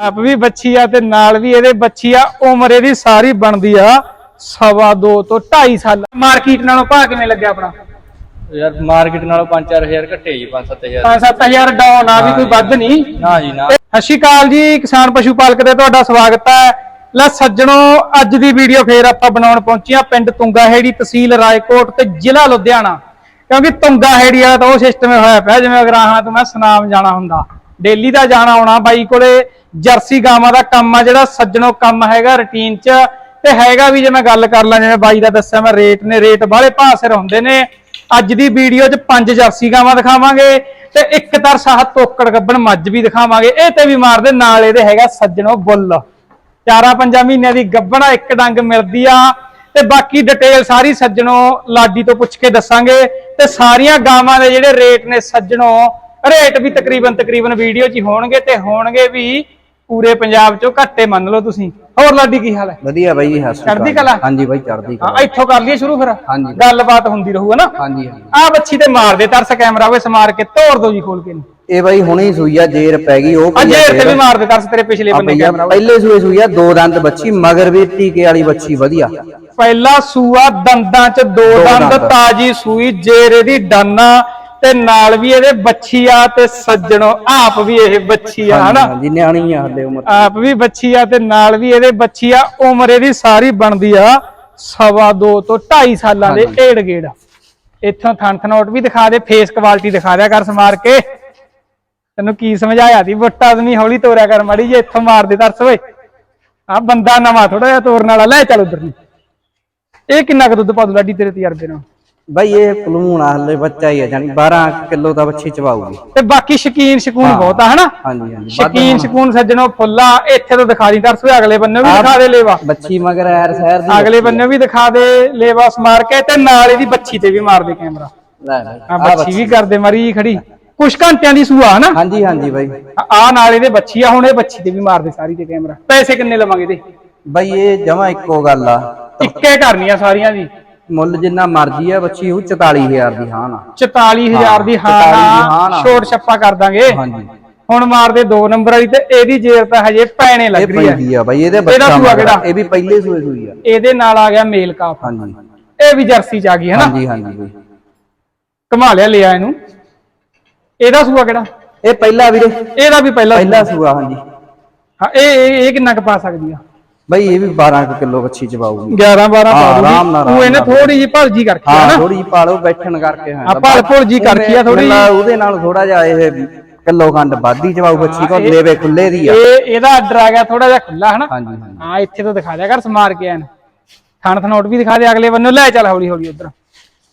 ਆਪ ਵੀ ਬੱਚੀ ਆ ਤੇ ਨਾਲ ਵੀ ਇਹਦੇ ਬੱਚੀ ਆ ਉਮਰ ਇਹਦੀ ਸਾਰੀ ਬਣਦੀ ਆ ਸਵਾ ਦੋ ਤੋਂ 2.5 ਸਾਲ। ਮਾਰਕੀਟ ਨਾਲੋਂ ਭਾਅ ਕਿਵੇਂ ਲੱਗਿਆ ਆਪਣਾ? ਯਾਰ ਮਾਰਕੀਟ ਨਾਲੋਂ 5-4000 ਘੱਟੇ ਜੀ 5-7000 5-7000 ਡਾਊਨ ਆ ਵੀ ਕੋਈ ਵੱਧ ਨਹੀਂ। ਨਾ ਜੀ ਨਾ। ਸਤਿ ਸ਼੍ਰੀ ਅਕਾਲ ਜੀ ਕਿਸਾਨ ਪਸ਼ੂ ਪਾਲਕ ਤੇ ਤੁਹਾਡਾ ਸਵਾਗਤ ਹੈ। ਲੈ ਸੱਜਣੋ ਅੱਜ ਦੀ ਵੀਡੀਓ ਫੇਰ ਆਪਾਂ ਬਣਾਉਣ ਪਹੁੰਚੇ ਹਾਂ ਪਿੰਡ ਤੁੰਗਾਹੇੜੀ ਤਹਿਸੀਲ ਰਾਏਕੋਟ ਤੇ ਜ਼ਿਲ੍ਹਾ ਲੁਧਿਆਣਾ। ਕਿਉਂਕਿ ਤੁੰਗਾਹੇੜੀ ਵਾਲਾ ਤਾਂ ਉਹ ਸਿਸਟਮ ਹੋਇਆ ਪਿਆ ਜਿਵੇਂ ਅਗਰਾਹਾਂ ਤੋਂ ਮੈਂ ਸੁਨਾਮ ਜਾਣਾ ਹੁੰਦਾ। ਡੇਲੀ ਦਾ ਜਾਣਾ ਆਉਣਾ ਬਾਈ ਕੋਲੇ, ਜਰਸੀ ਗਾਵਾਂ ਦਾ ਕੰਮ ਆ ਜਿਹੜਾ, ਸੱਜਣੋ ਕੰਮ ਹੈਗਾ ਰੁਟੀਨ 'ਚ। ਤੇ ਹੈਗਾ ਵੀ ਜੇ ਮੈਂ ਗੱਲ ਕਰ ਲਾਂ, ਜਿਵੇਂ ਬਾਈ ਦਾ ਦੱਸਿਆ ਮੈਂ ਰੇਟ ਨੇ ਰੇਟ ਬਾਹਲੇ ਭਾਅ ਹੁੰਦੇ ਨੇ। ਅੱਜ ਦੀ ਵੀਡੀਓ 'ਚ ਪੰਜ ਜਰਸੀ ਗਾਵਾਂ ਦਿਖਾਵਾਂਗੇ ਤੇ ਇੱਕ ਤਰਸਾ ਤੋਕੜ ਗੱਬਣ ਮੱਝ ਵੀ ਦਿਖਾਵਾਂਗੇ। ਇਹ ਤੇ ਵੀ ਮਾਰਦੇ, ਨਾਲ ਇਹਦੇ ਹੈਗਾ ਸੱਜਣੋ ਬੁੱਲ ਚਾਰਾਂ ਪੰਜਾਂ ਮਹੀਨਿਆਂ ਦੀ ਗੱਬਣਾ ਇੱਕ ਡੰਗ ਮਿਲਦੀ ਆ। ਤੇ ਬਾਕੀ ਡਿਟੇਲ ਸਾਰੀ ਸੱਜਣੋ ਲਾਡੀ ਤੋਂ ਪੁੱਛ ਕੇ ਦੱਸਾਂਗੇ। ਤੇ ਸਾਰੀਆਂ ਗਾਵਾਂ ਦੇ ਜਿਹੜੇ ਰੇਟ ਨੇ ਸੱਜਣੋ ਰੇਟ ਵੀ ਤਕਰੀਬਨ ਤਕਰੀਬਨ ਵੀਡੀਓ 'ਚ ਹੀ ਹੋਣਗੇ ਤੇ ਹੋਣਗੇ ਵੀ ਪੂਰੇ ਪੰਜਾਬ 'ਚੋਂ ਘੱਟੇ ਮੰਨ ਲਓ ਤੁਸੀਂ ਹੋਰ ਲਾਡੀ ਕੀ ਹਾਲ ਹੈ ਵਧੀਆ ਬਾਈ ਜੀ ਸ਼੍ਰੀ ਚੜ੍ਹਦੀ। ਕਲਾ? ਹਾਂਜੀ ਬਾਈ ਚੜ੍ਹਦੀ ਹਾਂ ਕਲਾ ਇੱਥੋਂ ਕਰ ਲਈਏ ਸ਼ੁਰੂ ਫਿਰ ਹਾਂਜੀ। ਗੱਲਬਾਤ ਹੁੰਦੀ ਰਹੂ ਹੈ ਨਾ ਹਾਂਜੀ ਹਾਂਜੀ ਆ ਬੱਚੀ ਤੇ ਮਾਰ ਦੇ ਤਰਸ ਕੈਮਰਾ ਵੇ ਸਮਾਰ ਕੇ ਤੋੜ ਦੋ ਜੀ ਖੋਲ ਕੇ ਨੂੰ ਇਹ ਬਾਈ ਹੁਣੇ ਹੀ ਸੂਈ ਆ ਜੇਰ ਪੈ ਗਈ ਉਹ ਆ ਪਈ ਆ ਜੇਰ ਤੇ। ਵੀ ਮਾਰ ਦੇ ਤਰਸ ਤੇਰੇ ਪਿਛਲੇ ਆ ਬੰਨੇ ਕੈਮਰਾ ਪਹਿਲੇ ਸੂਏ ਸੂਈ ਆ ਦੋ ਦੰਦ ਬੱਚੀ ਮਗਰ ਵੀ ਟੀਕੇ ਵਾਲੀ ਬੱਚੀ ਵਧੀਆ ਪਹਿਲਾ ਸੂਆ ਦੰਦਾਂ ਚ ਦੋ ਦੋ ਦੰਦ ਦੰਦ। ਤਾਜੀ ਸੂਈ ਜੇਰੇ ਦੀ ਡਾਨਾ ਤੇ ਨਾਲ ਵੀ ਇਹਦੇ ਬੱਚੀ ਆ ਤੇ ਸੱਜਣੋ ਆਪ ਵੀ ਇਹ ਬੱਚੀ ਆ ਹਨਾ? ਹਾਂਜੀ ਨਿਆਣੀ ਆ ਹਲੇ ਉਮਰ। ਆਪ ਵੀ ਬੱਚੀ ਆ ਤੇ ਨਾਲ ਵੀ ਇਹਦੇ ਬੱਚੀ ਆ ਉਮਰ ਇਹਦੀ ਸਾਰੀ ਬਣਦੀ ਆ ਸਵਾ ਦੋ ਤੋਂ 2.5 ਸਾਲਾਂ ਦੇ ਢੇੜ ਗੇੜ। ਇੱਥੋਂ ਥਣ ਥਨੋਟ ਵੀ ਦਿਖਾ ਦੇ ਫੇਸ ਕੁਆਲਿਟੀ ਦਿਖਾ ਦਿਆ ਕਰ ਸਮਾਰ ਕੇ। ਤੈਨੂੰ ਕੀ ਸਮਝਾਇਆ ਦੀ ਬੁੱਟਾ ਆਦਮੀ ਹੌਲੀ ਤੋਰਿਆ ਕਰ ਮਾੜੀ ਜੇ ਇੱਥੋਂ ਮਾਰ ਦੇ ਤਰਸ ਓਏ। ਆ ਬੰਦਾ ਨਵਾਂ ਥੋੜਾ ਜਿਹਾ ਤੋਰਨ ਵਾਲਾ ਲੈ ਚੱਲ ਉਧਰ ਨੂੰ। ਇਹ ਕਿੰਨਾ ਕੁ ਦੁੱਧ ਪਾ ਦੂ ਲਾਡੀ ਤੇਰੇ ਤਜਰਬੇ ਨਾਲ? ਬਾਈ ਇਹ ਕਲੂਣ ਆ ਹਲੇ ਬੱਚਾ ਹੀ ਆ ਜਾਨੀ 12 ਕਿਲੋ ਦਾ ਬੱਚੀ ਚਵਾਊਗੀ ਤੇ ਬਾਕੀ ਸ਼ਕੀਨ ਸ਼ਕੂਨ। ਬਹੁਤ ਆ ਹਨਾ? ਹਾਂਜੀ ਹਾਂਜੀ। ਸ਼ਕੀਨ। ਸ਼ਕੂਨ ਸੱਜਣੋ ਫੁੱਲਾ ਇੱਥੇ ਤੋਂ ਦਿਖਾ ਦੀ ਓਏ ਅਗਲੇ ਬੰਨੇ ਵੀ ਦਿਖਾ ਦੇ ਲੇਵਾ। ਬੱਚੀ ਮਗਰ ਐਰ ਸ਼ਹਿਰ ਦੀ ਅਗਲੇ ਬੰਨੇ ਵੀ ਦਿਖਾ ਦੇ ਲੇਵਾ ਸਮਾਰ ਕੇ ਤੇ ਨਾਲ ਇਹਦੀ ਬੱਚੀ ਤੇ ਵੀ ਮਾਰ ਦੇ ਕੈਮਰਾ। ਲੈ ਆਹ ਬੱਚੀ ਵੀ ਕਰਦੇ ਮਰੀ ਖੜੀ। ਕੁਛ ਘੰਟਿਆਂ ਦੀ ਸੂਆ ਹਨਾ? ਹਾਂਜੀ ਹਾਂਜੀ ਬਾਈ। ਆ ਨਾਲ ਇਹਦੇ ਬੱਚੀ ਆ ਹੁਣ ਇਹ ਬੱਚੀ ਤੇ ਵੀ ਮਾਰ ਦੇ ਸਾਰੀ ਤੇ ਕੈਮਰਾ। ਪੈਸੇ ਕਿੰਨੇ ਲਵਾਂਗੇ ਇਹਦੇ? ਬਾਈ ਇਹ ਜਮਾ ਇੱਕੋ ਗੱਲ ਆ। ਇੱਕੇ ਕਰਨੀਆਂ ਸਾਰੀਆਂ ਦੀ। ਮੁੱਲ ਜਿੰਨਾ ਮਰਜ਼ੀ ਆ ਬੱਚੀ ਉਹ 44000 ਦੀ ਹਾਂ ਨਾ 44000 ਦੀ ਹਾਂ 44 ਦੀ ਹਾਂ ਨਾ ਨਾ। ਛੋਟ ਛੱਪਾ ਕਰ ਦਾਂਗੇ। ਹਾਂਜੀ। ਹੁਣ ਮਾਰ ਦੇ 2 ਨੰਬਰ ਵਾਲੀ ਤੇ ਇਹਦੀ ਜੇਰ ਤਾਂ ਹਜੇ ਪੈਣੇ ਇਹ ਲੱਗ ਰਹੀ ਹੈ ਪੈਂਦੀ ਆ ਬਾਈ ਇਹਦੇ ਬੱਚਾ ਸੂਆ ਮਗਰ ਕਿਹੜਾ? ਇਹ ਵੀ ਪਹਿਲੇ ਸੂਏ ਸੂਈ ਆ। ਇਹਦੇ ਨਾਲ ਆ ਗਿਆ ਮੇਲ ਕਾਫ। ਹਾਂਜੀ। ਇਹ ਵੀ ਜਰਸੀ ਚ ਆ ਗਈ ਹੈ ਨਾ? ਹਾਂਜੀ ਹਾਂਜੀ ਬਾਈ। ਕਮਾ ਲਿਆ ਲਿਆ ਇਹਨੂੰ। ਇਹਦਾ ਸੂਆ ਕਿਹੜਾ? ਇਹ ਪਹਿਲਾ ਵੀਰੇ। ਇਹਦਾ ਵੀ ਪਹਿਲਾ ਪਹਿਲਾ ਸੂਆ ਹਾਂਜੀ। ਹਾਂ ਇਹ ਇਹ ਇਹ ਕਿੰਨਾ ਕੁ ਪਾ ਸਕਦੀ ਆ? ਬਈ ਇਹ ਵੀ 12 ਕੁ ਕਿਲੋ ਬੱਚੀ ਚਵਾਊਗੀ 11 12 ਹਾਂ, ਪਾ ਆਰਾਮ ਨਾਲ, ਉਹ ਇਹਨੇ। ਥੋੜੀ ਜਿਹੀ ਭਲਜੀ ਕਰਕੇ ਹਾਂ ਥੋੜੀ ਜਿਹੀ ਪਾਲੋ ਬੈਠਣ ਕਰਕੇ ਹਾਂ। ਆ ਭਲ ਭੁਲ ਜੀ ਕਰਖੀ ਆ ਥੋੜੀ ਉਹਦੇ ਨਾਲ ਥੋੜਾ ਜਿਹਾ ਇਹ ਕਿਲੋ ਖੰਡ ਵਾਧੀ ਚਵਾਊ ਬੱਚੀ ਕੋ ਲੇਵੇ ਖੁੱਲੇ ਦੀ ਆ। ਇਹ ਇਹਦਾ ਆਰਡਰ ਆ ਗਿਆ ਥੋੜਾ ਜਿਹਾ ਖੁੱਲਾ ਹੈ ਨਾ ਹਾਂਜੀ ਹਾਂਜੀ। ਹਾਂ ਇੱਥੇ ਤੋਂ ਦਿਖਾ ਦਿਆ ਕਰ ਸਮਾਰ ਕੇ ਐਨ। ਥਣ ਥਨੋਟ ਵੀ ਦਿਖਾ ਦੇ ਅਗਲੇ ਬੰਨੋਂ ਲੈ ਚੱਲ ਹੌਲੀ ਹੌਲੀ ਉਧਰ।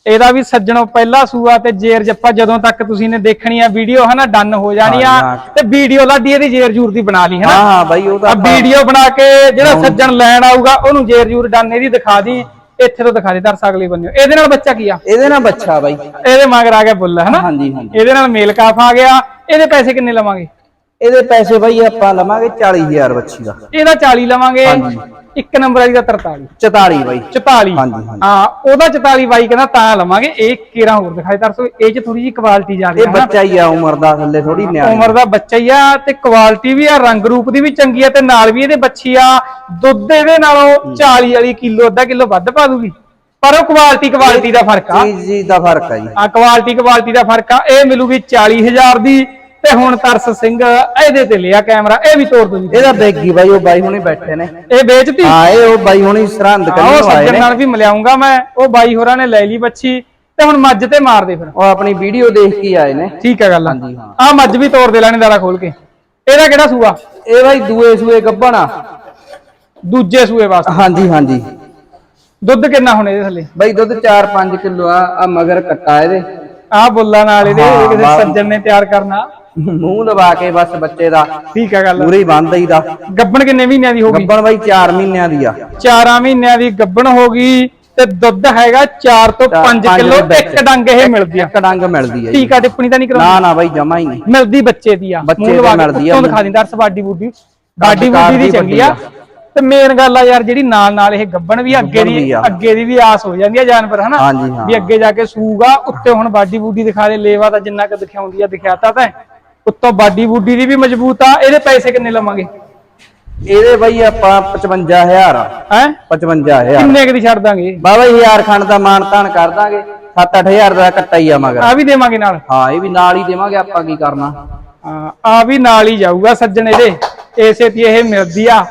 ਇਹਦਾ ਵੀ ਸੱਜਣੋ ਪਹਿਲਾ ਸੂਆ ਤੇ ਜੇਰ ਜੱਪਾ ਜਦੋਂ ਤੱਕ ਤੁਸੀਂ ਨੇ ਦੇਖਣੀ ਆ ਵੀਡੀਓ ਹਨਾ ਡਨ ਹੋ ਜਾਣੀ ਆ। ਤੇ ਵੀਡੀਓ ਲਾਡੀ ਇਹਦੀ ਜੇਰ ਜੂਰ ਦੀ ਬਣਾ ਲਈ ਹਨਾ। ਹਾਂ ਬਾਈ ਉਹ ਤਾਂ ਵੀਡੀਓ ਬਣਾ ਕੇ ਜਿਹੜਾ ਸੱਜਣ ਲੈਣ ਆਊਗਾ ਉਹਨੂੰ ਜੇਰ ਜੂਰ ਡਨ ਇਹਦੀ ਦਿਖਾ ਦੀ ਇੱਥੇ ਤੋਂ ਦਿਖਾ ਦੇ ਦਰਸ ਅਗਲੇ ਬੰਨੋਂ ਇਹਦੇ ਨਾਲ ਬੱਚਾ ਕੀ ਆ? ਇਹਦੇ ਨਾਲ ਬੱਚਾ ਬਾਈ। ਇਹਦੇ ਮਗਰ ਆ ਗਿਆ ਬੁੱਲ ਹਨਾ? ਹਾਂਜੀ ਹਾਂਜੀ। ਇਹਦੇ ਨਾਲ ਮੇਲ ਕਾਫ ਆ ਗਿਆ। ਇਹਦੇ ਪੈਸੇ ਕਿੰਨੇ ਲਵਾਂਗੇ? ਇਹਦੇ ਪੈਸੇ ਬਾਈ ਆਪਾਂ ਲਵਾਂਗੇ 40000 ਬੱਚੀ ਦਾ। ਇਹਦਾ 40 ਲਵਾਂਗੇ ਹਾਂਜੀ। ਇੱਕ ਨੰਬਰ ਵਾਲੀ ਦਾ 43 44 ਬਾਈ। 44 ਹਾਂਜੀ, ਹਾਂਜੀ। ਹਾਂ ਉਹਦਾ 44 ਬਾਈ ਕਹਿੰਦਾ ਤਾਂ ਲਵਾਂਗੇ ਇਹ ਕੇਰਾ ਹੋਰ ਦਿਖਾਈ ਤਰਸੋ ਇਹ ਚ ਥੋੜੀ ਜੀ ਕੁਆਲਿਟੀ ਜਾ ਇਹ ਰਹੀ ਹੈ। ਬੱਚਾ ਹੀ ਆ ਉਮਰ ਦਾ ਥੱਲੇ ਥੋੜੀ ਨਿਆਣੀ। ਉਮਰ ਦਾ ਬੱਚਾ ਹੀ ਆ ਤੇ ਕੁਆਲਿਟੀ ਵੀ ਆ ਰੰਗ ਰੂਪ ਦੀ ਵੀ ਚੰਗੀ ਆ ਤੇ ਨਾਲ ਵੀ ਇਹਦੇ ਬੱਚੀ ਆ। ਦੁੱਧ ਇਹਦੇ ਨਾਲੋਂ 40 ਵਾਲੀ ਕਿਲੋ ਅੱਧਾ ਕਿਲੋ ਵੱਧ ਪਾ ਦੂਗੀ। ਪਰ ਉਹ ਕੁਆਲਿਟੀ ਕੁਆਲਿਟੀ ਦਾ ਫ਼ਰਕ ਆ। ਚੀਜ਼ ਜੀ ਦਾ ਫ਼ਰਕ ਆ ਜੀ। ਆ ਕੁਆਲਿਟੀ ਕੁਆਲਿਟੀ ਦਾ ਫ਼ਰਕ ਆ। ਇਹ ਮਿਲੂਗੀ 40000 ਦੀ। ਤੇ ਹੁਣ ਤਰਸ ਸਿੰਘ ਇਹਦੇ ਤੇ ਲਿਆ ਕੈਮਰਾ ਇਹ ਵੀ ਤੋੜ ਦੋ ਜੀ। ਇਹਦਾ ਬੈਗੀ ਬਾਈ ਉਹ ਬਾਈ ਹੁਣੇ ਬੈਠੇ ਨੇ। ਇਹ ਵੇਚਤੀ? ਹਾਂ ਇਹ ਉਹ ਬਾਈ ਹੁਣੇ ਸਰਹੰਦ ਕੰਨੋਂ ਉਹ ਸੱਜਣ ਨਾਲ ਵੀ ਮਿਲਾਉਂਗਾ ਮੈਂ। ਉਹ ਬਾਈ ਹੋਰਾਂ ਨੇ ਲੈ ਲਈ ਬੱਚੀ ਤੇ ਹੁਣ ਮੱਝ ਤੇ ਮਾਰ ਦੇ ਫਿਰ। ਉਹ ਆਪਣੀ ਵੀਡੀਓ ਦੇਖ ਕੇ ਆਏ ਨੇ। ਠੀਕ ਹੈ ਗੱਲ ਹਾਂਜੀ, ਹਾਂ। ਆ ਮੱਝ ਵੀ ਤੋੜ ਦੇ ਲੈਣੇ ਦਾਲਾ ਖੋਲ ਕੇ। ਇਹਦਾ ਕਿਹੜਾ ਸੂਆ? ਇਹ ਬਾਈ ਦੂਏ ਸੂਏ ਗੱਬਣਾ ਦੂਜੇ ਸੂਏ ਵਾਸਤੇ। ਹਾਂਜੀ ਹਾਂਜੀ। ਦੁੱਧ ਕਿੰਨਾ ਹੁਣ ਇਹਦੇ ਥੱਲੇ? ਬਾਈ ਦੁੱਧ 4-5 ਕਿਲੋ ਆ ਆ ਮਗਰ ਕੱਟਾ ਇਹਦੇ। ਆਹ ਬੁੱਲਾਂ ਨਾਲ ਇਹਦੇ ਕਿਸੇ। ਸੱਜਣ ਨੇ ਤਿਆਰ ਕਰਨਾ। ਮੂੰਹ ਦਬਾ ਕੇ ਬਸ ਬੱਚੇ ਦਾ ਠੀਕ ਹੈ ਗੱਲ। ਪੂਰੇ ਹੀ ਬੰਦ ਦਈਦਾ ਗੱਬਣ ਕਿੰਨੇ ਮਹੀਨਿਆਂ ਦੀ ਹੋ ਗਈ? ਗੱਬਣ ਬਾਈ 4 ਮਹੀਨਿਆਂ ਦੀ ਆ। 4 ਮਹੀਨਿਆਂ ਦੀ ਗੱਬਣ ਹੋ ਗਈ ਤੇ ਦੁੱਧ ਹੈਗਾ 4 ਤੋਂ 5 ਪੰਜ ਕਿਲੋ ਦੇ। ਇੱਕ ਡੰਗ ਇਹ ਮਿਲਦੀ ਆ। ਇੱਕ ਡੰਗ ਮਿਲਦੀ ਆ ਠੀਕ ਆ ਟਿੱਪਣੀ ਤਾਂ ਨਹੀਂ ਕਰਾਉਂਦੀ? ਨਾ ਨਾ ਬਾਈ ਜਮਾ ਹੀ ਨਹੀਂ। ਮਿਲਦੀ ਬੱਚੇ ਦੀ ਆ। ਬੱਚੇ ਮੂੰਹ ਦੀ ਮਿਲਦੀ ਆ, ਦਿਖਾ ਦਿੰਦਾ ਅਰਸ ਬਾਡੀ ਬੂਡੀ ਬਾਡੀ ਬੂਡੀ ਦੀ ਦੀ ਚੰਗੀ ਆ। ਤੇ ਮੇਨ ਗੱਲ ਆ ਯਾਰ ਜਿਹੜੀ ਨਾਲ ਨਾਲ ਇਹ ਗੱਬਣ ਵੀ ਅੱਗੇ ਦੀ ਆ। ਅੱਗੇ ਦੀ ਵੀ ਆਸ ਹੋ ਜਾਂਦੀ ਆ ਜਾਨਵਰ ਹਨਾ? ਹਾਂ। ਵੀ ਅੱਗੇ ਜਾ ਕੇ ਸੂਗਾ ਉੱਤੇ ਹੁਣ ਬਾਡੀ ਬੂਡੀ ਦਿਖਾ ਦੇ ਲੇਵਾ ਤਾਂ ਜਿੰਨਾ ਕੁ ਦਿਖਾਉਂਦੀ ਆ ਦਿਖਾਤਾ ਤਾਂ ਉੱਤੋਂ ਬਾਡੀ ਬੂਡੀ ਦੀ ਵੀ ਮਜ਼ਬੂਤ ਆ ਇਹਦੇ ਪੈਸੇ ਕਿੰਨੇ ਲਵਾਂਗੇ? ਇਹਦੇ ਬਾਈ ਆਪਾਂ 55000 ਹੈ? 55000 ਕਿੰਨੇ ਕੁ ਦੀ ਛੱਡ ਦਾਂਗੇ? ਬਾਬਾ ਜੀ ਹਜ਼ਾਰ ਖੰਡ ਦਾ ਮਾਨ ਤਾਨ ਕਰ ਦਾਂਗੇ। 7-8000 ਦਾ ਕੱਟਾ ਹੀ ਆ ਮਗਰ। ਆ ਵੀ ਦੇਵਾਂਗੇ ਨਾਲ? ਹਾਂ ਇਹ ਵੀ ਨਾਲ ਹੀ ਦੇਵਾਂਗੇ ਆਪਾਂ ਕੀ ਕਰਨਾ? ਆ ਵੀ ਨਾਲ ਹੀ ਜਾਊਗਾ ਸੱਜਣ ਇਹਦੇ। ਏਸੇ ਤੇ ਇਹ ਮਿਲਦੀ ਆ।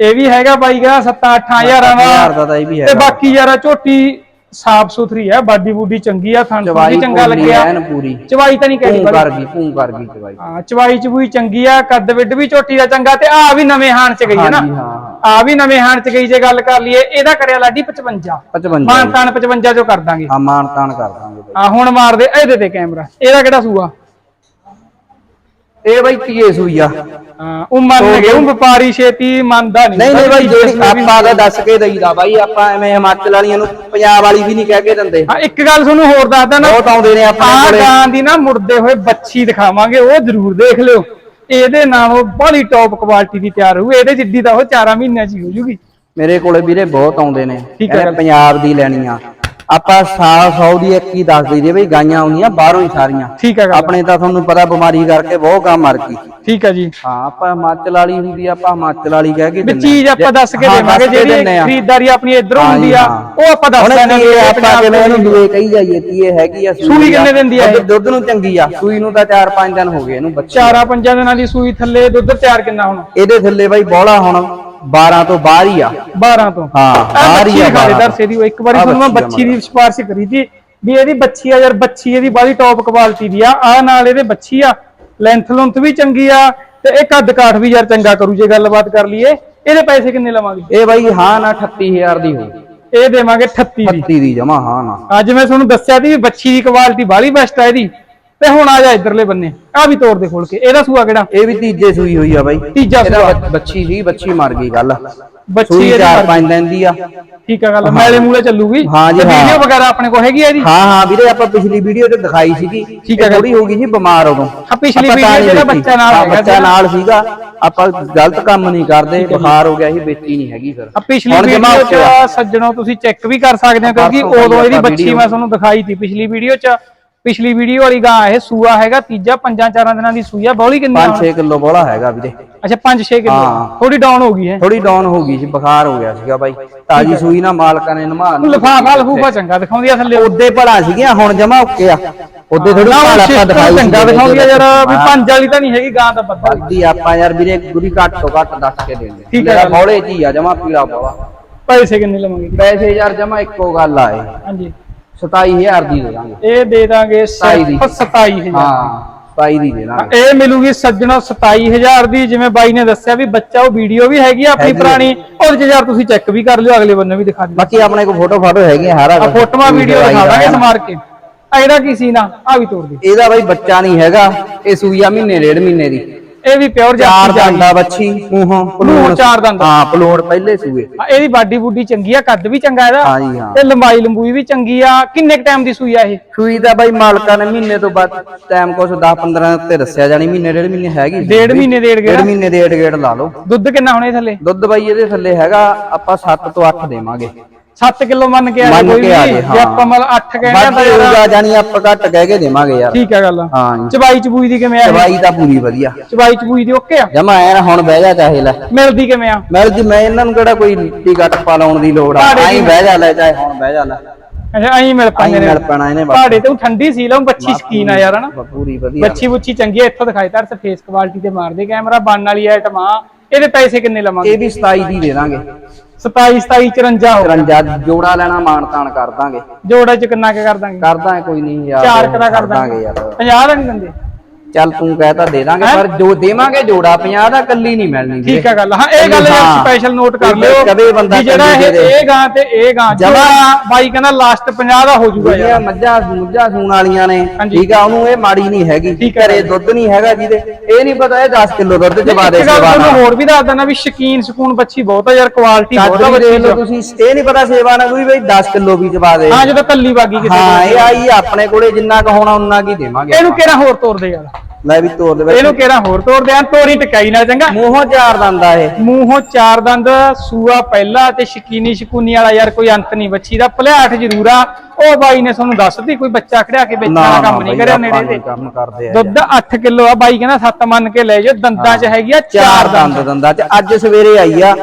ਇਹ ਵੀ ਹੈਗਾ ਬਾਈ ਦਾ? 7-8000 ਹਜ਼ਾਰ ਦਾ ਤਾਂ ਬਾਕੀ ਯਾਰ ਝੋਟੀ ਸਾਫ਼ ਸੁਥਰੀ ਆ ਬਾਡੀ ਬੂਡੀ ਚੰਗੀ ਆ ਥਣ ਵੀ ਚੰਗਾ ਲੱਗਿਆ। ਐਨ ਪੂਰੀ। ਚਵਾਈ ਤਾਂ ਨਹੀਂ ਭੂੰ ਕਹਿਣੀ ਕਰ ਗਈ ਭੂੰ ਕਰ ਗਈ ਚਵਾਈ। ਹਾਂ ਚਵਾਈ ਚਬੂਈ ਚੰਗੀ ਆ ਕੱਦ ਵਿੱਡ ਵੀ ਝੋਟੀ ਦਾ ਚੰਗਾ ਤੇ ਆ ਵੀ ਨਵੇਂ ਹਾਣ ਚ ਗਈ ਹੈ ਨਾ। ਹਾਂ ਆ ਵੀ ਨਵੇਂ ਹਾਣ ਚ ਗਈ ਜੇ ਗੱਲ ਕਰ ਲਈਏ ਇਹਦਾ ਕਰਿਆ ਲਾਡੀ 55 55 ਮਾਨ ਤਾਨ 55 ਜੋ ਕਰ ਦਾਂਗੇ। ਹਾਂ ਮਾਨ ਤਾਨ ਕਰ ਦਾਂਗੇ ਆ ਹੁਣ ਮਾਰ ਦੇ ਇਹਦੇ ਤੇ ਕੈਮਰਾ। ਇਹਦਾ ਕਿਹੜਾ ਸੂਆ? ਇਹ ਬਾਈ ਤੀਏ ਸੂਈ ਆ? ਹਾਂ ਉਹ ਮੰਨ ਗਏ ਉਹ ਵਪਾਰੀ ਛੇਤੀ ਮੰਨਦਾ ਨਹੀਂ। ਨਹੀਂ ਨਹੀਂ ਬਾਈ ਜਿਹੜੀ ਆਪਾਂ ਦਾ ਦੱਸ ਕੇ ਦਈਦਾ ਬਾਈ ਆਪਾਂ ਐਵੇਂ ਹਿਮਾਚਲ ਵਾਲੀਆਂ ਨੂੰ ਪੰਜਾਬ ਵਾਲੀ ਵੀ ਨਹੀਂ ਕਹਿ ਕੇ ਦਿੰਦੇ। ਹਾਂ ਇੱਕ ਗੱਲ ਤੁਹਾਨੂੰ ਹੋਰ ਦੱਸਦਾ ਨਾ ਬਹੁਤ ਆਉਂਦੇ ਨੇ ਆਪਣੇ ਆ ਕੋਲੇ। ਗਾਂ ਦੀ ਨਾ ਮੁੜਦੇ ਹੋਏ ਬੱਚੀ ਦਿਖਾਵਾਂਗੇ ਉਹ ਜ਼ਰੂਰ ਦੇਖ ਲਿਓ। ਇਹਦੇ ਨਾਲੋਂ ਬੜੀ ਟੌਪ ਕੁਆਲਿਟੀ ਦੀ ਤਿਆਰ ਹੋਊ। ਇਹਦੇ ਜਿੱਡੀ ਤਾਂ ਉਹ 4 ਮਹੀਨਿਆਂ ਚ ਹੀ ਜੂਗੀ ਮੇਰੇ ਕੋਲੇ ਵੀਰੇ ਬਹੁਤ ਆਉਂਦੇ ਨੇ ਠੀਕ ਹੈ। ਪੰਜਾਬ ਦੀ ਲੈਣੀ ਆ। ਆਪਾਂ ਸਾਲ 100 ਦੀ ਇੱਕ ਹੀ ਦੱਸ ਦਈਦੇ ਬਈ ਗਾਈਆਂ ਆਉਂਦੀਆਂ ਬਾਹਰੋਂ ਹੀ ਸਾਰੀਆਂ ਠੀਕ ਹੈ ਗੱਲ ਆਪਣੇ ਤਾਂ ਤੁਹਾਨੂੰ ਪਤਾ ਬਿਮਾਰੀ ਕਰਕੇ ਬਹੁਤ ਕੰਮ ਮਰ ਗਈ ਠੀਕ ਹੈ ਜੀ ਹਾਂ ਆਪਾਂ ਹਿਮਾਚਲ ਵਾਲੀ ਹੁੰਦੀ ਆ ਆਪਾਂ ਹਿਮਾਚਲ ਵਾਲੀ ਕਹਿ ਕੇ ਵੀ ਦਿੰਦੇ ਚੀਜ਼। ਆਪਾਂ ਦੱਸ ਕੇ ਹਾਂ, ਦੇਵਾਂਗੇ ਦਿੰਦੇ ਜਿਹੜੀ ਆ। ਖਰੀਦਦਾਰੀ ਆਪਣੀ ਇਧਰੋਂ ਹਾਂ ਹੁੰਦੀ ਆ ਹਾਂ। ਉਹ ਆਪਾਂ ਦੱਸ ਹੁਣ ਦਿੰਦੇ ਕੀ ਹਾਂ ਆਪਾਂ ਕਿਵੇਂ ਇਹਨੂੰ। ਦੂਏ ਕਹੀ ਜਾਈਏ ਕੀ ਇਹ ਹੈਗੀ ਆ ਸੂਈ ਕਿੰਨੇ ਦਿਨ ਦੀ ਆ ਇਹ? ਦੁੱਧ- ਦੁੱਧ ਨੂੰ ਚੰਗੀ ਆ ਸੂਈ ਨੂੰ ਤਾਂ 4-5 ਦਿਨ ਹੋ ਗਏ ਇਹਨੂੰ ਬੱਚੇ ਚਾਰਾਂ ਪੰਜਾਂ ਦਿਨਾਂ ਦੀ ਸੂਈ ਥੱਲੇ ਦੁੱਧ ਤਿਆਰ ਕਿੰਨਾ ਹੁਣ ਇਹਦੇ ਥੱਲੇ ਬਾਈ ਬੋਲਾ ਹੁਣ 12 ਤੋਂ ਬਾਹਰ ਹੀ ਆ। 12 ਤੋਂ। ਹਾਂ ਬਾਹਰ ਹੀ ਆ 12 ਦਰਸੇ ਦੀ ਉਹ ਇੱਕ ਵਾਰੀ ਤੁਹਾਨੂੰ ਮੈਂ ਬੱਚੀ ਦੀ ਸਿਫਾਰਿਸ਼ ਕਰੀ ਸੀ ਵੀ ਇਹਦੀ ਬੱਚੀ ਆ ਯਾਰ ਬੱਚੀ ਇਹਦੀ ਬੜੀ ਟੌਪ ਕੁਆਲਿਟੀ ਦੀ ਆ। ਆ ਨਾਲ ਇਹਦੇ ਬੱਚੀ ਆ। ਲੈਂਥ ਲੁੰਥ ਵੀ ਚੰਗੀ ਆ ਤੇ ਇਹ ਕੱਦ ਕਾਠ ਵੀ ਯਾਰ ਚੰਗਾ ਕਰੂ ਜੇ ਗੱਲਬਾਤ ਕਰ ਲਈਏ। ਇਹਦੇ ਪੈਸੇ ਕਿੰਨੇ ਲਵਾਂਗੇ? ਇਹ ਬਾਈ ਹਾਂ ਨਾ 38000 ਦੀ ਹੋ ਇਹ ਦੇਵਾਂਗੇ 38 ਦੀ। 38 ਦੀ ਜਮਾ ਹਾਂ ਨਾ। ਅੱਜ ਮੈਂ ਤੁਹਾਨੂੰ ਦੱਸਿਆ ਸੀ ਵੀ ਬੱਚੀ ਦੀ ਕੁਆਲਿਟੀ ਬਾਲੀ ਬੈਸਟ ਆ ਇਹਦੀ। ਤੇ ਹੁਣ ਆ ਜਾ ਇਧਰਲੇ ਬੰਨੇ ਆ ਵੀ ਤੋੜ ਦੇ ਖੋਲ ਕੇ ਇਹਦਾ ਸੂਆ ਕਿਹੜਾ? ਇਹ ਵੀ ਤੀਜੇ ਸੂਈ ਹੋਈ ਆ ਬਾਈ। ਤੀਜਾ ਸੂਆ। ਬੱਚ- ਸੀ ਬੱਚੀ ਮਰ ਗਈ ਗੱਲ। ਬੱਚੀ ਇਹਦੀ ਚਾਰ ਪੰਜ ਦਿਨ ਦੀ ਆ। ਠੀਕ ਆ ਗੱਲ ਮੈਲੇ ਮੂਲੇ ਚੱਲੂਗੀ। ਹਾਂ ਜੀ, ਤੇ ਹਾਂ। ਵੀਡੀਓ ਵਗੈਰਾ ਆਪਣੇ ਕੋਲ ਹੈਗੀ ਆ ਇਹਦੀ? ਹਾਂ ਹਾਂ ਵੀਰੇ ਆਪਾਂ ਪਿਛਲੀ ਵੀਡੀਓ 'ਚ ਦਿਖਾਈ ਸੀਗੀ। ਠੀਕ ਹੈ। ਥੋੜੀ ਹੋ ਗਈ ਸੀ ਬਿਮਾਰ ਉਦੋਂ। ਹਾਂ, ਪਿਛਲੀ ਤਾਂ ਇਹਦਾ ਵੇਚੀ। ਬੱਚਾ ਨਾਲ ਬੱਚਾ। ਨਾਲ ਸੀਗਾ। ਆਪਾਂ ਗਲਤ ਕੰਮ ਨਹੀਂ ਕਰਦੇ ਬੁਖਾਰ ਹੋ ਗਿਆ ਸੀ ਵੇਚੀ ਨਹੀਂ ਹੈਗੀ ਫਿਰ। ਆ ਪਿਛਲੀ ਵੀਡੀਓ ਆ। ਚ ਸੱਜਣੋ ਤੁਸੀਂ ਚੈੱਕ ਵੀ ਕਰ ਸਕਦੇ ਹੋ ਕਿਉਂਕਿ ਉਦੋਂ ਇਹਦੀ ਬੱਚੀ ਮੈਂ ਤੁਹਾਨੂੰ ਦਿਖਾਈ ਸੀ ਪਿਛਲੀ ਵੀਡੀਓ ਚ। ਪਿਛਲੀ ਵੀਡੀਓ ਵਾਲੀ ਗਾਂ ਇਹ ਸੂਆ ਹੈਗਾ ਤੀਜਾ ਪੰਜਾਂ ਚਾਰਾਂ ਦਿਨਾਂ ਦੀ ਸੂਈ ਆ ਬੌਲੀ ਕਿੰਨੀ ਆ 5-6 ਕਿਲੋ ਬੋਲਾ ਹੈਗਾ ਵੀਰੇ। ਅੱਛਾ 5-6 ਕਿਲੋ। ਹਾਂ। ਥੋੜੀ ਡਾਊਨ ਹੋ ਗਈ ਹੈ। ਥੋੜੀ ਡਾਊਨ ਹੋ ਗਈ ਸੀ ਬੁਖਾਰ ਹੋ ਗਿਆ ਸੀਗਾ ਬਾਈ। ਤਾਜੀ ਸੂਈ ਨਾ ਮਾਲਕਾਂ ਨੇ ਨਮਾ ਲਫਾਫਾ ਲਫੂਫਾ ਚੰਗਾ ਦਿਖਾਉਂਦੀ ਆ ਥੱਲੇ। ਉਹਦੇ ਭਲਾ ਸੀਗੀਆਂ ਹੁਣ ਜਮਾ ਓਕੇ ਆ। ਉਹਦੇ ਥੋੜੀ ਭਾਲ ਆਪਾਂ ਦਿਖਾਈ ਚੰਗਾ ਦਿਖਾਉਂਦੀ ਆ ਯਾਰ ਵੀ ਹਾਂ। ਪੰਜ ਵਾਲੀ ਤਾਂ ਨਹੀਂ ਹੈਗੀ ਗਾਂ ਦਾ ਬੱਦਲ ਬਾਕੀ ਆਪਾਂ ਯਾਰ ਵੀਰੇ ਗੁਰੀ ਘੱਟ ਤੋਂ ਘੱਟ ਦੱਸ ਕੇ ਦਿੰਦੇ। ਠੀਕ ਹੈ ਮੇਰਾ। ਬੌਲੇ ਜੀ ਆ ਜਮਾ ਪੀਲਾ ਬੋਲਾ। ਪੈਸੇ ਕਿੰਨੇ ਲਵਾਂਗੇ? ਪੈਸੇ ਯਾਰ ਜਮਾ ਇੱਕੋ ਗੱਲ ਆਏ ਹਾਂਜੀ। 27000 ਦੀ ਦੇ ਦਾਂਗੇ। ਇਹ ਦੇ ਦਾਂਗੇ ਸਤਾਈ ਦੀ। 27000 ਹਾਂ 27 ਦੀ ਦੇ ਦਾਂਗੇ। ਇਹ ਮਿਲੂਗੀ ਸੱਜਣੋ 27000 ਦੀ ਜਿਵੇਂ ਬਾਈ ਨੇ ਦੱਸਿਆ ਵੀ ਬੱਚਾ ਉਹ ਵੀਡੀਓ ਵੀ ਹੈਗੀ ਆ ਆਪਣੀ। ਪੁਰਾਣੀ ਉਹਦੇ ਚ ਯਾਰ ਤੁਸੀਂ ਚੈੱਕ ਵੀ ਕਰ ਲਿਓ ਅਗਲੇ ਬੰਨੇ ਵੀ ਦਿਖਾ ਦਿਓ। ਬਾਕੀ ਆਪਣੇ ਕੋਲ ਫੋਟੋ ਫਾਟੋ ਹੈਗੀਆਂ ਹਾਰਾ ਆ ਫੋਟੋਆਂ ਵੀਡੀਓ ਦਿਖਾ ਦਾਂਗੇ ਸਮਾਰ ਕੇ। ਆ ਇਹਦਾ ਕੀ ਸੀ ਨਾ ਆ ਵੀ ਤੋੜ ਦੇ। ਇਹਦਾ ਬਾਈ ਬੱਚਾ ਨਹੀਂ ਹੈਗਾ ਇਹ ਸੂਈਆ ਮਹੀਨੇ ਡੇਢ ਮਹੀਨੇ ਦੀ। ਇਹ ਵੀ ਪਿਓਰ ਚਾਰ ਜਾਤੀ ਦੰਦਾ ਬੱਚੀ ਮੂੰਹੋਂ ਮੂੰਹੋਂ ਚਾਰ ਦੰਦ। ਹਾਂ ਪਲੋੜ ਪਹਿਲੇ ਸੂਏ। ਆ ਇਹਦੀ ਬਾਡੀ ਬੁੱਡੀ ਚੰਗੀ ਆ ਕੱਦ ਵੀ ਚੰਗਾ ਇਹਦਾ। ਹਾਂ ਜੀ, ਹਾਂ। ਤੇ ਲੰਬਾਈ ਲੰਬੂਈ ਵੀ ਚੰਗੀ ਆ। ਕਿੰਨੇ ਟਾਈਮ ਦੀ ਸੂਈ ਆ ਇਹ? ਸੂਈ ਦਾ ਬਾਈ ਮਾਲਕਾਂ ਨੇ ਮਹੀਨੇ ਤੋਂ ਬਾਅਦ ਟਾਈਮ ਕੁਛ 10 15 ਉੱਤੇ ਦੱਸਿਆ ਜਾਣੀ ਮਹੀਨੇ ਡੇਢ ਮਹੀਨੇ ਹੈਗੀ ਸੀ। ਡੇਢ ਮਹੀਨੇ ਡੇਢ ਡੇਢ ਗੇੜਾ? ਮਹੀਨੇ ਦੇ ਗੇੜ ਲਾ ਲਓ। ਦੁੱਧ ਕਿੰਨਾ ਹੋਣਾ ਇਹ ਥੱਲੇ? ਦੁੱਧ ਬਾਈ ਇਹਦੇ ਥੱਲੇ ਹੈਗਾ ਆਪਾਂ 7 ਤੋਂ 8 ਦੇਵਾਂਗੇ। 7 ਕਿਲੋ ਮੰਨ ਕੇ ਆ ਮੰਨ ਕੋਈ ਕੇ ਆ ਵੀ ਜੇ, ਜੇ ਹਾਂ। ਆਪਾਂ ਮਤਲਬ 8 ਕਹਿੰਦੇ ਬਾਕੀ ਤਾਂ ਯਾਰ ਹੋਊਗਾ ਜਾਣੀ ਆਪਾਂ ਘੱਟ ਕਹਿ ਕੇ ਦੇਵਾਂਗੇ ਯਾਰ। ਠੀਕ ਆ ਗੱਲ। ਹਾਂ ਜੀ। ਚਬਾਈ ਚਬੂਈ ਦੀ ਕਿਵੇਂ ਆ? ਦਵਾਈ ਤਾਂ ਪੂਰੀ ਵਧੀਆ। ਚਬਾਈ ਚਬੂਈ ਦੀ ਓਕੇ ਆ? ਜਮਾ ਐਨ ਹੁਣ ਬਹਿ ਜਾ ਚਾਹੇ ਲੈ। ਮਿਲਦੀ ਕਿਵੇਂ ਆ? ਮੈਂ ਜੀ ਮੈਂ ਇਹਨਾਂ ਨੂੰ ਕਿਹੜਾ ਕੋਈ ਟੀਕਾ ਟੱਪਾ ਲਾਉਣ ਦੀ ਲੋੜ ਆ। ਭਾੜੇ ਆਈ ਬਹਿ ਜਾ ਲੈ ਚਾਹੇ ਹੁਣ ਬਹਿ ਜਾ ਲੈ। ਅੱਛਾ ਐਂ ਮਿਲ ਆਈ ਪਾਉਂਦੇ ਨੇ। ਮਿਲ ਪੈਣਾ ਇਹਨੇ ਬਸ। ਪਹਾੜੇ ਤੇ ਠੰਡੀ ਸੀ ਲਓ ਬੱਚੀ ਸਕੀਨ ਆ ਯਾਰ ਹਨਾ? ਪੂਰੀ ਵਧੀਆ। ਬੱਚੀ ਬੁੱਚੀ ਚੰਗੀ ਆ ਇੱਥੋਂ ਦਿਖਾਈ ਤਾਂ ਫੇਸ ਕੁਆਲਿਟੀ ਤੇ ਮਾਰਦੇ ਕੈਮਰਾ ਬਣਨ ਵਾਲੀ ਆਈਟਮ ਆ। ਇਹਦੇ ਪੈਸੇ ਕਿੰਨੇ ਲਵਾਂਗੇ? ਇਹ ਵੀ 27 ਦੀ ਦੇ ਦਾਂਗੇ। 27 27 54 ਹੋ 53 ਜੋੜਾ ਲੈਣਾ ਮਾਨ ਤਾਨ ਕਰ ਦਾਂਗੇ। ਜੋੜਾ ਚ ਕਿੰਨਾ ਕੁ ਕਰ ਦਾਂਗੇ? ਕਰ ਦਾਂਗੇ ਕੋਈ ਨਹੀਂ ਯਾਰ ਚਾਰ ਕਦਾ ਕਰ ਦਾਂਗੇ। ਯਾਰ। 50 ਦਾ ਨਹੀਂ ਦਿੰਦੇ? ਚੱਲ ਤੂੰ ਕਹਿਤਾ ਦੇ ਦਾਂਗੇ ਪਰ ਜੋ ਦੇਵਾਂਗੇ ਜੋੜਾ 50 ਦਾ ਕੱਲੀ ਨਹੀਂ ਮਿਲਣੀ। ਠੀਕ ਆ ਗੱਲ ਹਾਂ ਇਹ ਗੱਲ ਯਾਰ ਹਾਂ। ਸਪੈਸ਼ਲ ਨੋਟ ਕਰ ਲਿਓ ਕਦੇ ਬੰਦਾ ਜਿਹੜਾ ਇਹ। ਇਹ ਗਾਂ ਤੇ ਇਹ ਗਾਂ ਜਮਾਂ- ਬਾਈ ਕਹਿੰਦਾ ਲਾਸਟ 50 ਦਾ ਹੋ ਜਿਹੜੀਆਂ ਯਾਰ ਮੱਝਾਂ ਮੁੱਝਾਂ ਸੂਣ ਵਾਲੀਆਂ ਨੇ। ਠੀਕ ਆ ਉਹਨੂੰ ਇਹ ਮਾੜੀ ਨਹੀਂ ਹੈਗੀ ਹੈ। ਘਰੇ ਦੁੱਧ ਨਹੀਂ ਹੈਗਾ ਜਿਹਦੇ ਇਹ ਨਹੀਂ ਪਤਾ ਇਹ 10 ਕਿਲੋ ਦੁੱਧ ਚਵਾ ਦੇ ਸੇਵਾ ਨਾਲ ਹੋਰ ਵੀ ਦੱਸ ਦਿੰਦਾ ਵੀ ਸ਼ਕੀਨ ਸਕੂਨ ਬੱਚੀ ਬਹੁਤ ਆ ਯਾਰ ਕੁਆਲਿਟੀ ਬਹੁਤ ਆ ਬੱਚੀ ਦੀ ਤੁਸੀਂ ਇਹ ਨਹੀਂ ਪਤਾ ਸੇਵਾ ਨਾਲ ਕੋਈ ਬਈ 10 ਕਿਲੋ ਵੀ ਚਵਾ ਦੇ ਹਾਂ ਜਦੋਂ ਕੱਲੀ ਬਾਗੀ ਕਿਸੇ ਹਾਂ। ਇਹ ਆਈ ਆਪਣੇ ਕੋਲੇ ਜਿੰਨਾ ਕੁ ਹੋਣਾ ਉਨਾ ਕੀ ਦੇਵਾਂਗੇ ਇਹਨੂੰ ਕਿਹੜਾ ਹੋਰ ਤੋਰ ਦੇ ਯਾਰ ਲੈ ਵੀ ਤੋੜ ਦੇ ਇਹਨੂੰ ਕਿਹੜਾ ਹੋਰ ਤੋੜਦੇ ਆ ਤੋਰੀ ਟਕਾਈ ਨਾਲ ਚੰਗਾ। ਮੂੰਹੋਂ ਚਾਰ ਦੰਦ ਆ ਇਹ। ਮੂੰਹੋਂ ਚਾਰ ਦੰਦ ਸੂਆ ਪਹਿਲਾ ਤੇ ਸ਼ਕੀਨੀ ਸ਼ਕੂਨੀ ਵਾਲਾ ਯਾਰ ਕੋਈ ਅੰਤ ਨਹੀਂ ਬੱਚੀ ਦਾ। ਭਲਿਆਠ ਜ਼ਰੂਰ ਆ। ਉਹ ਬਾਈ ਨੇ ਤੁਹਾਨੂੰ ਦੱਸਦੀ ਕੋਈ ਬੱਚਾ ਖੜਿਆ ਕੇ ਵੇਚਣ ਵਾਲਾ ਕੰਮ ਨਹੀਂ ਕਰਿਆ ਨੇੜੇ ਕੰਮ ਕਰਦੇ ਆ ਦੁੱਧ 8 ਕਿਲੋ ਆ ਬਾਈ ਕਹਿੰਦਾ 7 ਮੰਨ ਕੇ ਲੈ ਜਾਓ ਦੰਦਾਂ 'ਚ ਹੈਗੀ ਆ ਚਾਰ ਦੰਦ। ਦੰਦਾਂ ਚ। ਅੱਜ ਸਵੇਰੇ ਆਈ ਆ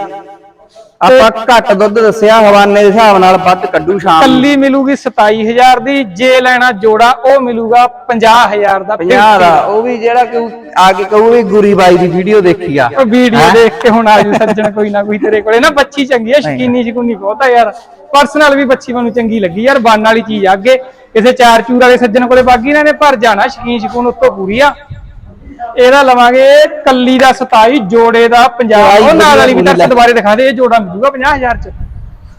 ਆਪਾਂ ਘੱਟ ਦੁੱਧ ਦੱਸਿਆ ਹਵਾਨੇ ਦੇ ਹਿਸਾਬ ਨਾਲ ਵੱਧ ਕੱਢੂ ਸ਼ਾਮ ਨੂੰ। ਕੱਲੀ ਮਿਲੂਗੀ 27000 ਦੀ ਜੇ ਲੈਣਾ ਜੋੜਾ ਉਹ ਮਿਲੂਗਾ 50000 ਦਾ 50 ਦਾ ਉਹ ਵੀ ਜਿਹੜਾ ਕਿ ਆ ਕੇ ਕਹੂ ਵੀ ਗੁਰੀ ਬਾਈ ਦੀ ਵੀਡੀਓ ਦੇਖੀ ਆ। ਉਹ ਵੀਡੀਓ ਹੈਂ? ਦੇਖ ਕੇ ਹੁਣ ਆਜੂ ਸੱਜਣ ਕੋਈ ਨਾ ਕੋਈ ਤੇਰੇ ਕੋਲੇ। ਨਾ ਬੱਚੀ ਚੰਗੀ ਆ ਸ਼ਕੀਨੀ ਸ਼ਕੂਨੀ ਬਹੁਤ ਆ ਯਾਰ। ਪਰਸਨਲ ਵੀ ਬੱਚੀ ਮੈਨੂੰ ਚੰਗੀ ਲੱਗੀ ਯਾਰ ਬੰਨ ਵਾਲੀ ਚੀਜ਼ ਆ ਅੱਗੇ। ਕਿਸੇ ਚਾਰ ਚੂਰ ਵਾਲੇ ਸੱਜਣ ਕੋਲੇ ਬਾਗੀ ਨਾ ਨੇ ਭਰ ਜਾਣਾ ਸ਼ਕੀਨ ਸ਼ਕੂਨ ਉੱਤੋਂ ਪੂਰੀ ਆ। ਇਹਦਾ ਲਵਾਂਗੇ ਕੱਲੀ ਦਾ 27 ਜੋੜੇ ਦਾ 50 ਦਵਾਈ ਉਹ ਨਾਲ ਵਾਲੀ ਵੀ ਤਾਂ ਦੁਬਾਰੇ ਦਿਖਾ ਦੇ ਇਹ ਜੋੜਾ ਮਿਲੂਗਾ 50000 ਚ।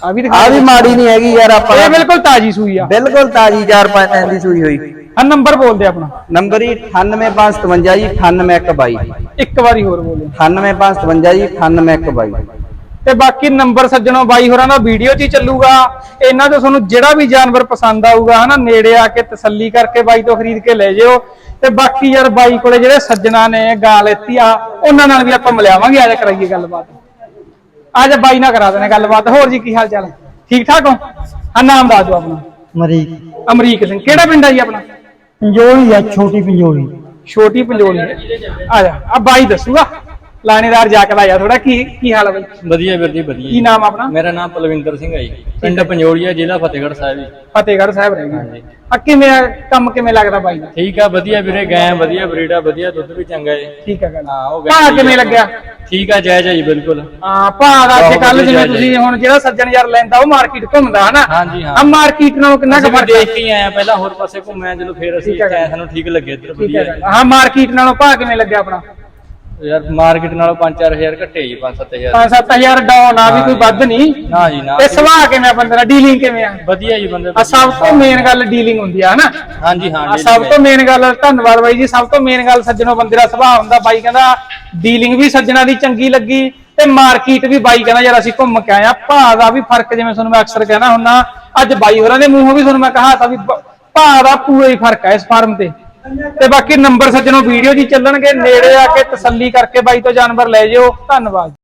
ਆ ਵੀ ਦਿਖਾ ਆ ਵੀ। ਮਾੜੀ ਨਹੀਂ ਹੈਗੀ ਯਾਰ ਆਪਾਂ। ਇਹ ਬਿਲਕੁਲ ਤਾਜੀ ਸੂਈ ਆ। ਬਿਲਕੁਲ ਤਾਜੀ 4-5 ਦਿਨ ਦੀ ਸੂਈ ਹੋਈ। ਆ ਨੰਬਰ ਬੋਲਦੇ ਆਪਣਾ। ਨੰਬਰ ਹੀ 98557 ਜੀ 98122 ਇੱਕ ਵਾਰੀ ਹੋਰ ਬੋਲੋ। 98557 ਜੀ 98122 ਤੇ ਬਾਕੀ ਨੰਬਰ ਸੱਜਣੋ ਬਾਈ ਹੋਰਾਂ ਦਾ ਵੀਡੀਓ 'ਚ ਹੀ ਚੱਲੂਗਾ। ਇਹਨਾਂ ਤੋਂ ਤੁਹਾਨੂੰ ਜਿਹੜਾ ਵੀ ਜਾਨਵਰ ਪਸੰਦ ਆਊਗਾ ਹਨਾ ਨੇੜੇ ਆ ਕੇ ਤਸੱਲੀ ਕਰਕੇ ਬਾਈ ਤੋਂ ਖਰੀਦ ਕੇ ਲੈ ਜਿਓ। ਤੇ ਬਾਕੀ ਯਾਰ ਬਾਈ ਕੋਲੇ ਜਿਹੜੇ ਸੱਜਣਾ ਨੇ ਗਾਂ ਲੈਤੀ ਆ ਉਹਨਾਂ ਨਾਲ ਵੀ ਆਪਾਂ ਮਿਲਾਵਾਂਗੇ ਆ ਜਾ ਕਰਾਈਏ ਗੱਲਬਾਤ। ਆ ਜਾ ਬਾਈ ਨਾਲ ਕਰਾ ਦੇਣੇ ਗੱਲਬਾਤ। ਹੋਰ ਜੀ ਕੀ ਹਾਲ ਚਾਲ ਹੈ ਠੀਕ ਠਾਕ ਹੋ? ਆ ਨਾਮ ਦੱਸ ਦਿਓ ਆਪਣਾ। ਮਰੀ ਅਮਰੀਕ ਸਿੰਘ। ਕਿਹੜਾ ਪਿੰਡ ਆ ਜੀ ਆਪਣਾ? ਪੰਜੋਲੀ ਆ ਛੋਟੀ ਪੰਜੋਲੀ। ਛੋਟੀ ਪੰਜੋਲੀ। ਆ ਜਾ ਆ ਬਾਈ ਦੱਸੂਗਾ। ਲਾਣੇਦਾਰ ਜਾ ਕੇ ਲਾਇਆ ਥੋੜਾ ਕੀ ਕੀ ਹਾਲ ਹੈ ਬਾਈ? ਵਧੀਆ ਵੀਰ ਜੀ ਵਧੀਆ ਕੀ ਨਾਮ ਆਪਣਾ? ਮੇਰਾ ਨਾਮ ਪਲਵਿੰਦਰ ਸਿੰਘ ਹੈ ਜੀ। ਪਿੰਡ ਪੰਜੋੜੀਆ ਜ਼ਿਲ੍ਹਾ ਫਤਿਹਗੜ੍ਹ ਸਾਹਿਬ ਜੀ। ਫਤਿਹਗੜ੍ਹ ਸਾਹਿਬ ਰਹਿੰਦੇ ਆ ਕਿਵੇਂ ਆ? ਕੰਮ ਕਿਵੇਂ ਲੱਗਦਾ ਬਾਈ ਦਾ? ਠੀਕ ਆ ਵਧੀਆ ਵੀਰੇ ਗਾਂ ਵਧੀਆ ਬਰੀਡ ਆ ਵਧੀਆ ਦੁੱਧ ਵੀ ਚੰਗਾ ਹੈ ਠੀਕ ਆ ਗੱਲ। ਹਾਂ ਉਹ ਭਾਅ ਗਾਂ ਕਿਵੇਂ ਲੱਗਿਆ? ਠੀਕ ਆ ਜਾਇਜ਼ ਹੈ ਜੀ ਬਿਲਕੁਲ। ਹਾਂ ਭਾਅ ਦਾ ਅੱਜ ਬਹੁਤ ਕੱਲ ਜਿਵੇਂ। ਤੁਸੀਂ ਹੁਣ ਜਿਹੜਾ ਸੱਜਣ ਯਾਰ ਲੈਂਦਾ ਉਹ ਮਾਰਕੀਟ ਘੁੰਮਦਾ ਹਨਾ? ਹਾਂਜੀ, ਹਾਂ। ਆ ਮਾਰਕੀਟ ਨਾਲੋਂ ਕਿੰਨਾ ਕੁ ਅਸੀਂ ਵੀ ਫ਼ਰਕ ਦੇਖ ਕੇ ਹੀ ਆਏ ਆ ਪਹਿਲਾਂ ਹੋਰ ਪਾਸੇ ਘੁੰਮਿਆ ਜਦੋਂ ਫੇਰ ਅਸੀਂ ਠੀਕ ਆ ਇੱਥੇ ਆਏ। ਸਾਨੂੰ ਠੀਕ ਲੱਗੇ ਇੱਧਰ ਠੀਕ ਹੈ ਵਧੀਆ ਗੱਲ। ਹਾਂ ਮਾਰਕੀਟ ਨਾਲੋਂ ਭਾਅ ਕਿਵੇਂ ਲੱਗਿਆ ਆਪਣਾ? ਯਾਰ ਮਾਰਕੀਟ ਨਾਲੋਂ 5-4000 ਘੱਟੇ ਜੀ 5-7000 5-7000 ਡਾਊਨ ਆ ਵੀ ਕੋਈ ਵੱਧ ਨਹੀਂ। ਨਾ ਜੀ ਨਾ। ਤੇ ਸੁਭਾਅ ਕਿਵੇਂ ਆ ਬੰਦੇ ਦਾ ਡੀਲਿੰਗ ਕਿਵੇਂ ਆ? ਵਧੀਆ ਜੀ ਬੰਦੇ ਆ ਸਭ ਤੋਂ ਮੇਨ ਗੱਲ ਡੀਲਿੰਗ ਹੁੰਦੀ ਆ ਹਨਾ? ਹਾਂਜੀ ਹਾਂ ਸਭ ਤੋਂ ਮੇਨ ਗੱਲ ਧੰਨਵਾਦ ਬਾਈ ਜੀ ਸਭ ਤੋਂ ਮੇਨ ਗੱਲ ਸੱਜਣੋ ਬੰਦੇ ਦਾ ਸੁਭਾਅ ਹੁੰਦਾ। ਬਾਈ ਕਹਿੰਦਾ ਡੀਲਿੰਗ ਵੀ ਸੱਜਣਾ ਦੀ ਚੰਗੀ ਲੱਗੀ ਤੇ ਮਾਰਕੀਟ ਵੀ ਬਾਈ ਕਹਿੰਦਾ ਯਾਰ ਅਸੀਂ ਘੁੰਮ ਕੇ ਆਏ ਆ ਭਾਅ ਦਾ ਵੀ ਫ਼ਰਕ ਜਿਵੇਂ ਤੁਹਾਨੂੰ ਮੈਂ ਅਕਸਰ ਕਹਿਣਾ ਹੁੰਨਾ ਅੱਜ ਬਾਈ ਹੋਰਾਂ ਦੇ ਮੂੰਹੋਂ ਵੀ ਤੁਹਾਨੂੰ ਮੈਂ ਕਹਾ ਤਾ ਵੀ ਭਾਅ ਦਾ ਪੂਰਾ ਹੀ ਫ਼ਰਕ ਹੈ ਇਸ ਫਾਰਮ ਤੇ। ਤੇ ਬਾਕੀ ਨੰਬਰ ਸੱਜਣੋ ਵੀਡੀਓ ਜੀ ਚੱਲਣਗੇ, ਨੇੜੇ ਆ ਕੇ ਤਸੱਲੀ ਕਰਕੇ ਬਾਈ ਤੋਂ ਜਾਨਵਰ ਲੈ ਜਿਓ। ਧੰਨਵਾਦ।